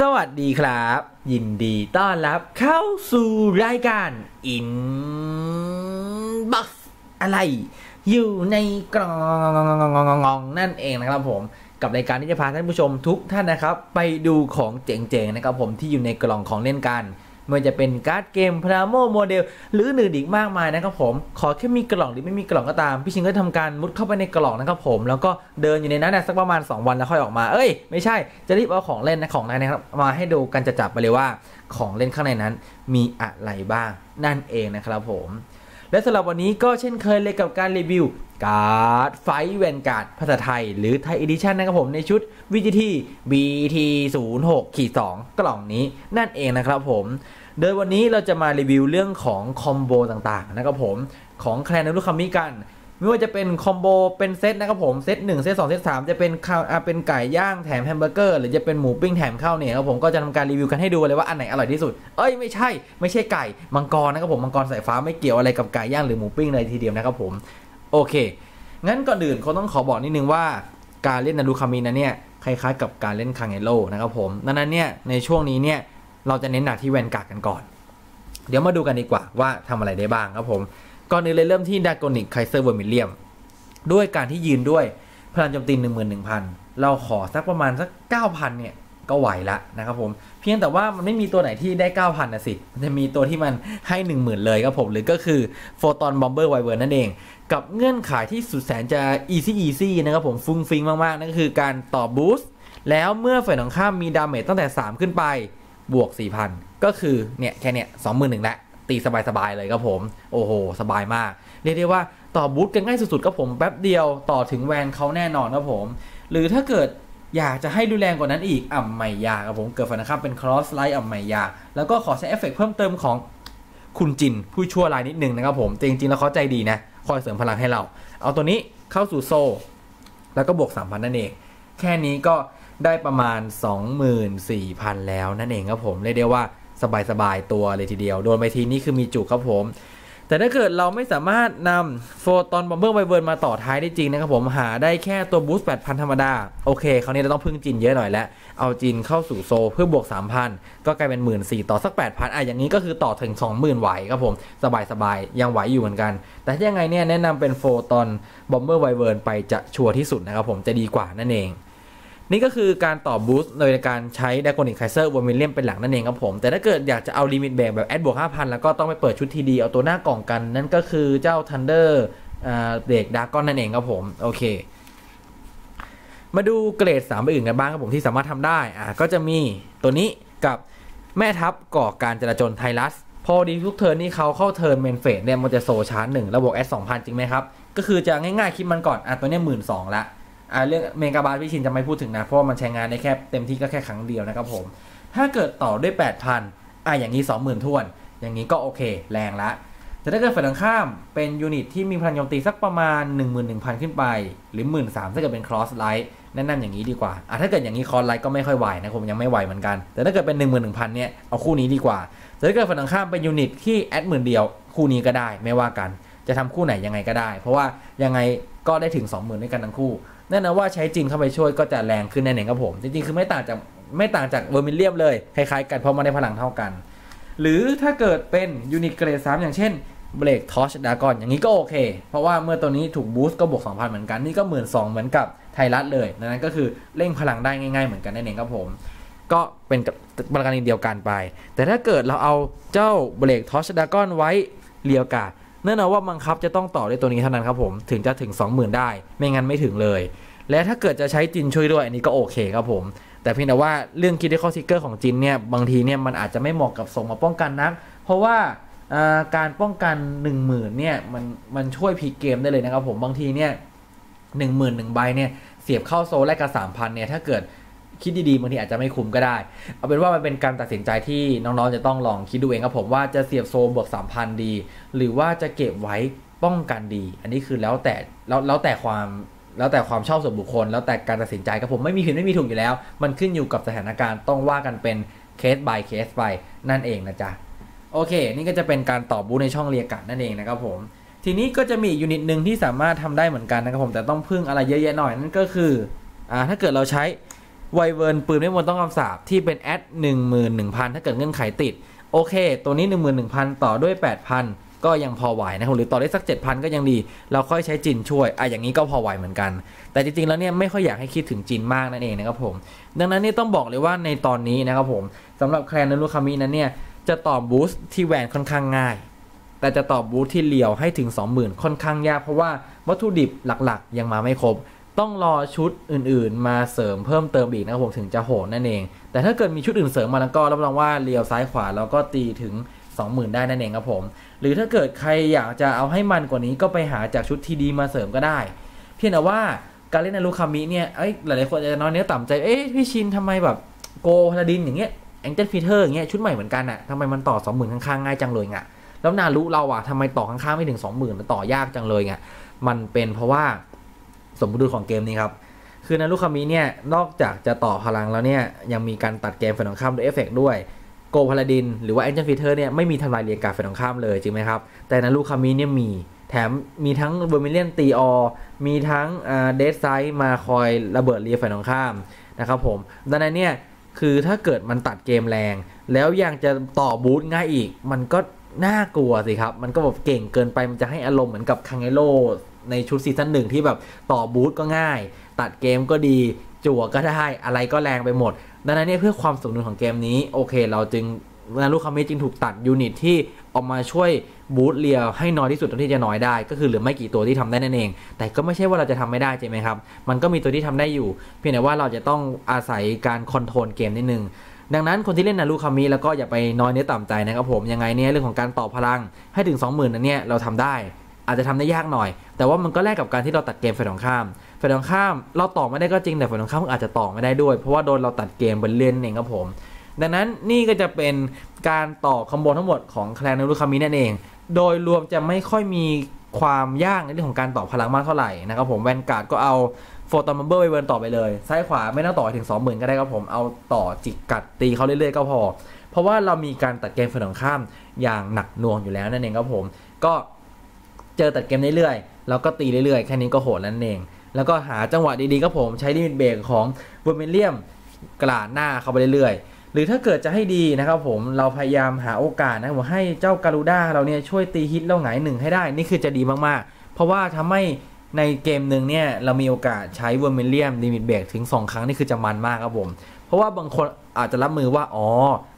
สวัสดีครับ ยินดีต้อนรับเข้าสู่รายการ Inbox อะไร อยู่ในกล่องนั่นเองนะครับผมกับรายการที่จะพาท่านผู้ชมทุกท่านนะครับ ไปดูของเจ๋งๆนะครับผมที่อยู่ในกล่องของเล่นกัน ไม่ว่าจะเป็นการ์ดเกมพราโมโมเดล หรืออื่นอีกมากมายนะครับผม ขอแค่มีกล่องหรือไม่มีกล่องก็ตาม พี่ชิงก็ทำการมุดเข้าไปในกล่องนะครับผม แล้วก็เดินอยู่ในนั้นนะสักประมาณ 2 วันแล้วค่อยออกมา เอ้ย ไม่ใช่ จะรีบเอาของเล่นนะของนั้นนะครับมาให้ดูกันจะจับไปเลยว่า ของเล่นข้างในนั้นมีอะไรบ้างนั่นเองนะครับผมและสำหรับวันนี้ก็เช่นเคยเลยกับการรีวิว การ์ดไฟแวนการ์ดภาษาไทย หรือไทยอีดิชันนะครับผมในชุด VGT BT 0 6 ขีด2กล่องนี้นั่นเองนะครับผมโดยวันนี้เราจะมารีวิวเรื่องของคอมโบต่างๆนะครับผมของแคลนนรุคามิกัน ไม่ว่าจะเป็นคอมโบเป็นเซตนะครับผมเซต1เซต2เซต3จะเป็นข้าวเป็นไก่ย่างแถมแฮมเบอร์เกอร์หรือจะเป็นหมูปิ้งแถมข้าวเนี่ยครับผมก็จะทำการรีวิวกันให้ดูเลยว่าอันไหนอร่อยที่สุด เอ้ยไม่ใช่ไม่ใช่ไก่มังกรนะครับผมมังกรสายฟ้าไม่เกี่ยวอะไรกับไก่ย่างหรือหมูปิ้งเลยทีเดียวนะครับผม โอเค งั้นก่อนอื่นเขาต้องขอบอกนิดนึงว่าการเล่นนารูคามินั้นเนี่ยคล้ายๆกับการเล่นคังเอโลนะครับผมดังนั้นเนี่ยในช่วงนี้เนี่ยเราจะเน้นหนักที่แวนการ์ดกันก่อน เดี๋ยวมาดูกันดีกว่าว่าทำอะไรได้บ้างครับผมก่อนอื่นเลยเริ่มที่ดากอนิกไคเซอร์เวอร์มิเลียมด้วยการที่ยืนด้วยพลังโจมตี 1 1 0 0 0 เราขอสักประมาณสัก 9,000 เนี่ย ก็ไหวละนะครับผม เพียงแต่ว่ามันไม่มีตัวไหนที่ได้ 9,000นะสิมันจะมีตัวที่มันให้ 10,000 เลยครับผม หรือก็คือโฟตอนบอมเบอร์ไวเวอร์นั่นเอง กับเงื่อนไขที่สุดแสนจะ easy easy นะครับผมฟุ้งฟิงมากๆ นั่นก็คือการต่อบูสต์แล้วเมื่อฝ่ายตรงข้ามมีดาเมจตั้งแต่ 3 ขึ้นไปบวก 4,000 ก็คือเนี่ยแค่เนี่ย21,000ละตีสบายๆเลยครับผม โอ้โห สบายมาก เรียกได้ว่าต่อบูทกันง่ายสุดๆครับผมแป๊บเดียวต่อถึงแวนเขาแน่นอนครับผม หรือถ้าเกิด อยากจะให้ดูแรงกว่านั้นอีกอ่ำไม่ยาครับผมเกิดฝันนะครับเป็นครอสไลท์อ่ำไม่ยา แล้วก็ขอใช้เอฟเฟกเพิ่มเติมของคุณจินผู้ชั่วรายนิดนึงนะครับผมแต่จริงๆแล้วเขาใจดีนะ คอยเสริมพลังให้เรา เอาตัวนี้เข้าสู่โซ แล้วก็บวก 3,000 นั่นเอง แค่นี้ก็ได้ประมาณ 24,000 แล้วนั่นเองครับผม เรียกได้ว่าสบายๆตัวเลยทีเดียว โดนไปทีนี้คือมีจุกครับผม แต่ถ้าเกิดเราไม่สามารถนำโฟตอนบอมเบอร์ไวเวิร์นมาต่อท้ายได้จริงนะครับผมหาได้แค่ตัวบูสต์8,000 ธรรมดา โอเคคราวนี้เราต้องพึ่งจินเยอะหน่อยแล้ว เอาจินเข้าสู่โซเพื่อบวก 3,000 ก็กลายเป็น 1 4 0 0 0ต่อสัก 8,000 อะอย่างนี้ก็คือต่อถึง 20,000 ไหวครับผม สบายๆยังไหวอยู่เหมือนกัน แต่ยังไงเนี่ยแนะนำเป็นโฟตอนบอมเบอร์ไวเวิร์นไปจะชัวร์ที่สุดนะครับผมจะดีกว่านั่นเอง นี่ก็คือการต่อบูสต์โดยการใช้ดากนิกไคเซอร์วอร์มิเลียมเป็นหลักนั่นเองครับผม แต่ถ้าเกิดอยากจะเอาลิมิตแบกแบบแอดบวก5,000แล้วก็ต้องไปเปิดชุดทีดีเอาตัวหน้ากล่องกัน นั่นก็คือเจ้า Thunder อ่าเด็กดากอนนั่นเองครับผม โอเค มาดูเกรด3ใบอื่นกันบ้างครับผมที่สามารถทำได้อ่าก็จะมีตัวนี้กับแม่ทัพก่อการจราจรไทรัสพอดีทุกเทิร์นนี่เขาเข้าเทิร์นเมนเฟสเนี่ยมันจะโซชาร์จหนึ่งแล้วบวกแอดสองพันจริงไหมครับ ก็คือจะง่ายๆคิดมันก่อนอะตัวนี้หมื่นสองละ อ่าเรื่องเมกาบาร์พี่ชินจะไม่พูดถึงนะ เพราะว่ามันใช้งานได้แค่เต็มที่ก็แค่ครั้งเดียวนะครับผม ถ้าเกิดต่อด้วย8,000อะอย่างนี้ 20,000ท้วน อย่างนี้ก็โอเค แรงละแต่ถ้าเกิดฝ่ายตรงข้ามเป็นยูนิตที่มีพลังโจมตีสักประมาณ 11,000 ขึ้นไป หรือ 13,000ถ้าเกิดเป็นครอสไลท์แนะนำอย่างนี้ดีกว่าอะถ้าเกิดอย่างนี้คอร์สไลท์ก็ไม่ค่อยไหวนะผมยังไม่ไหวเหมือนกัน แต่ถ้าเกิดเป็น 11,000เนี่ยเอาคู่นี้ดีกว่าแต่ถ้าเกิดฝ่ายตรงข้ามเป็นยูนิตที่แอดหมื่นเดียวคู่นี้ก็ได้ไม่ว่ากัน จะทำคู่ไหนยังไงก็ได้ เพราะว่ายังไงก็ได้ถึง 20,000 ด้วยกันทั้งคู่ แน่นอนว่าใช้จินเข้าไปช่วยก็จะแรงขึ้นแน่นอนครับผม จริงๆ คือไม่ต่างจากไม่ต่างจากเวอร์มิเลียมเลย คล้ายๆกันเพราะมันได้พลังเท่ากัน หรือถ้าเกิดเป็นยูนิตเกรด3อย่างเช่นเบรกทอชดากอนอย่างนี้ก็โอเค เพราะว่าเมื่อตัวนี้ถูกบูสต์ก็บวก 2,000 เหมือนกัน นี่ก็หมื่นสองเหมือนกับไทรัสเลยดังนั้นก็คือเร่งพลังได้ง่าย ๆ เหมือนกันนั่นเองครับผม ก็เป็นบรรการเดียวกันไป แต่ถ้าเกิดเราเอาเจ้าเบรกทอชดากอนไว้เรียวกาด แน่นอนว่าบังคับจะต้องต่อด้วยตัวนี้เท่านั้นครับผมถึงจะถึง 20,000 ได้ ไม่งั้นไม่ถึงเลย และถ้าเกิดจะใช้จินช่วยด้วยอันนี้ก็โอเคครับผม แต่เพียงแต่ว่าเรื่องคิดได้ข้อซิกเกอร์ของจินเนี่ยบางทีเนี่ยมันอาจจะไม่เหมาะกับส่งมาป้องกันนัก เพราะว่าการป้องกัน 1 0,000เนี่ยมันมันช่วยพลิกเกมได้เลยนะครับผมบางทีเนี่ยหนึ่งหมื่นหนึ่งใบเนี่ยเสียบเข้าโซลแรกกับสามพันเนี่ยถ้าเกิด คิดดีๆบางทีอาจจะไม่คุ้มก็ได้ เอาเป็นว่ามันเป็นการตัดสินใจที่น้องๆจะต้องลองคิดดูเองครับผมว่าจะเสียบโซบวก3,000ดี หรือว่าจะเก็บไว้ป้องกันดี อันนี้คือแล้วแต่แล้วแล้วแต่ความแล้วแต่ความชอบส่วนบุคคล แล้วแต่การตัดสินใจครับผมไม่มีผิดไม่มีถูกอยู่แล้ว มันขึ้นอยู่กับสถานการณ์ต้องว่ากันเป็นเคส by เคสไปนั่นเองนะจ๊ะโอเค นี่ก็จะเป็นการตอบบูในช่องเรียกะนั่นเองนะครับผมทีนี้ก็จะมียูนิตหนึ่งที่สามารถทำได้เหมือนกันนะครับผมแต่ต้องพึ่งอะไรเยอะแยะหน่อยนั่นก็คืออ่าถ้าเกิดเราใช้ ไวเวิร์นปืนไม่มนต้องคำสาบที่เป็นแอดหนึ่งหมื่นหนึ่งพันถ้าเกิดเงื่อนไขติด โอเค ตัวนี้หนึ่งหมื่นหนึ่งพันต่อด้วยแปดพันก็ยังพอไหวนะครับหรือต่อได้สัก 7,000 ก็ยังดี เราค่อยใช้จินช่วยอะอย่างนี้ก็พอไหวเหมือนกัน แต่จริงๆแล้วเนี่ยไม่ค่อยอยากให้คิดถึงจินมากนั่นเองนะครับผม ดังนั้นนี่ต้องบอกเลยว่าในตอนนี้นะครับผมสำหรับแคลนนรุคามินั้นเนี่ยจะต่อบูสต์ที่แหวนค่อนข้างง่าย แต่จะต่อบูสต์ที่เลียวให้ถึง 20,000 ค่อนข้างยากเพราะว่าวัตถุดิบหลักๆ ยังมาไม่ครบ ต้องรอชุดอื่นๆ มาเสริมเพิ่มเติมอีกนะครับผมถึงจะโหดนั่นเอง แต่ถ้าเกิดมีชุดอื่นเสริมมาแล้วก็รับรองว่าเลียวซ้ายขวาแล้วก็ตีถึง 20,000 ได้นั่นเองครับผม หรือถ้าเกิดใครอยากจะเอาให้มันกว่านี้ก็ไปหาจากชุดทีดีมาเสริมก็ได้ เพียงแต่ว่าการเล่นนารูคามิเนี่ยเอ้ยหลายๆคนอาจจะน้อยเนื้อต่ำใจเอ๊ะพี่ชินทำไมแบบโกพาราดินอย่างเงี้ยแองเจิลฟีเทอร์อย่างเงี้ยชุดใหม่เหมือนกันอะทำไมมันต่อ 20,000 ข้างๆง่ายจังเลยอะแล้วนารุเราอะทำไมต่อข้างๆไม่ถึง 20,000มันต่อยากจังเลยอะมันเป็นเพราะว่า สมดุลของเกมนี้ครับ คือนารุคามิเนี่ยนอกจากจะต่อพลังแล้วเนี่ยยังมีการตัดเกมฝ่ายตรงข้ามด้วยเอฟเฟกด้วยโกพาลาดินหรือว่าแองเจลฟีเทอร์เนี่ยไม่มีทำลายเรียงการฝ่ายตรงข้ามเลยจริงไหมครับ แต่นารุคามิเนี่ยมีแถมมีทั้งเบอร์มิเลียนตีออมีทั้งเดสไซด์มาคอยระเบิดเรียฝ่ายตรงข้ามนะครับผมดังนั้นเนี่ยคือถ้าเกิดมันตัดเกมแรง แล้วยังจะต่อบูทง่ายอีก มันก็น่ากลัวสิครับ มันก็แบบเก่งเกินไปมันจะให้อารมณ์เหมือนกับคังเอโร ในชุดซีซั่นหนึ่งที่แบบต่อบูทก็ง่าย ตัดเกมก็ดีจั่วก็ได้อะไรก็แรงไปหมด ดังนั้นเนี่ยเพื่อความสมดุลของเกมนี้ โอเค เราจึงนารุคามิจึงถูกตัดยูนิตที่ออกมาช่วยบูทเลียให้น้อยที่สุดเท่าที่จะน้อยได้ ก็คือเหลือไม่กี่ตัวที่ทำได้นั่นเอง แต่ก็ไม่ใช่ว่าเราจะทำไม่ได้ใช่ไหมครับ มันก็มีตัวที่ทำได้อยู่ เพียงแต่ว่าเราจะต้องอาศัยการคอนโทรลเกมนิดนึงดังนั้นคนที่เล่นนารุคามิแล้วก็อย่าไปน้อยเนื้อต่ำใจนะครับผมยังไงเนี่ยเรื่องของการต่อพลังให้ถึง 20,000นั้นเนี่ยเราทำได้ อาจจะทำได้ยากหน่อย แต่ว่ามันก็แลกกับการที่เราตัดเกมฝ่ายตรงข้ามฝ่ายตรงข้ามเราต่อไม่ได้ก็จริงแต่ฝ่ายตรงข้ามอาจจะต่อไม่ได้ด้วย เพราะว่าโดนเราตัดเกมบนเล่นเองครับผม ดังนั้นนี่ก็จะเป็นการต่อคอมโบทั้งหมดของแคลนนรุคามินั่นเอง โดยรวมจะไม่ค่อยมีความยากในเรื่องของการต่อพลังมากเท่าไหร่นะครับผมแวนการ์ดก็เอาโฟตอมเบอร์ไปเวิร์นต่อไปเลย ซ้ายขวาไม่ต้องต่อถึง 20,000 ก็ได้ครับผมเอาต่อจิกกัดตีเขาเรื่อยๆก็พอ เพราะว่าเรามีการตัดเกมฝ่ายตรงข้ามอย่างหนักหน่วงอยู่แล้วนั่นเองครับผม ก็ เจอตัดเกมเรื่อยๆแล้วก็ตีเรื่อยๆ แค่นี้ก็โหดแล้วนั่นเอง แล้วก็หาจังหวะดีๆครับผมใช้ลิมิตเบรกของเวอร์เมเลียมกระดหน้าเข้าไปเรื่อยๆ หรือถ้าเกิดจะให้ดีนะครับผมเราพยายามหาโอกาสนะผมให้เจ้าการูด้าเราเนี่ยช่วยตีฮิตแล้วหงายหนึ่งให้ได้ นี่คือจะดีมากๆ เพราะว่าทำให้ในเกมหนึ่งเนี่ยเรามีโอกาสใช้เวอร์เมเลียมลิมิตเบรกถึง 2 ครั้งนี่คือจะมันมากครับผม เพราะว่าบางคนอาจจะรับมือว่าอ๋อ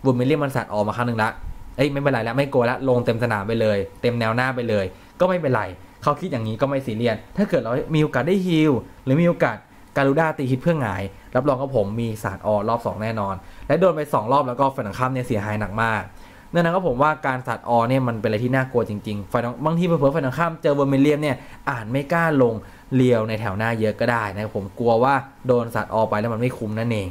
เวอร์เมเลียมมันสัตว์ออกมาครั้งหนึ่งละเอ้ยไม่เป็นไรแล้วไม่กลัวล้วลงเต็มสนามไปเลย เต็มแนวหน้าไปเลย ก็ไม่เป็นไร เขาคิดอย่างนี้ก็ไม่ซีเรียสถ้าเกิดเรามีโอกาสได้ฮิลหรือมีโอกาสการูด้าตีฮิตเพื่อหงาย รับรองกับผมมีสารออรอบ 2 แน่นอน และโดนไป 2 รอบแล้วก็ฝ่ายตรงข้ามเนี่ยเสียหายหนักมากนั่นนะก็ผมว่าการสัตว์ออเนี่ยมันเป็นอะไรที่น่ากลัวจริงๆฝ่ายตรงบางทีเผื่อๆฝ่ายตรงข้ามเจอเวอร์เมเลียมเนี่ยอ่านไม่กล้าลงเลียวในแถวหน้าเยอะก็ได้นะครับผมกลัวว่าโดนสัตว์ออไปแล้วมันไม่คุ้มนั่นเอง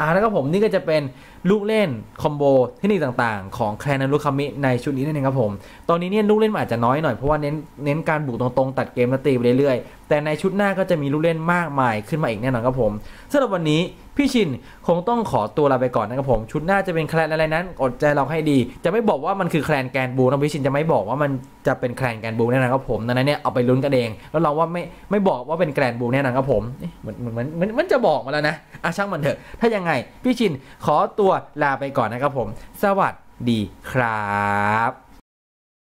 อ่าแล้วก็ผมนี่ก็จะเป็นลูกเล่นคอมโบเทคนิคต่างๆ ของแคลนนารุคามิในชุดนี้นั่นเองครับผม ตอนนี้เนี่ยลูกเล่นมันอาจจะน้อยหน่อยเพราะว่าเน้นเน้นการบุกตรงๆ ตัดเกมและตีไปเรื่อยๆ แต่ในชุดหน้าก็จะมีลูกเล่นมากมายขึ้นมาอีกแน่นอนครับผมสำหรับวันนี้ พี่ชินคงต้องขอตัวลาไปก่อนนะครับผม ชุดหน้าจะเป็นแคลนอะไรนั้น อดใจเราให้ดี จะไม่บอกว่ามันคือแคลนแกนบูนะพี่ชินจะไม่บอกว่ามันจะเป็นแคลนแกนบูแน่นอนครับผมดังนั้นเนี่ยเอาไปลุ้นกันเอง แล้วเราว่าไม่ไม่บอกว่าเป็นแกนบูแน่นอนครับผมเหมือนเหมือนเหมือนมันจะบอกมาแล้วนะอะช่างมันเถอะ ถ้ายังไง พี่ชินขอตัวลาไปก่อนนะครับผม สวัสดีครับ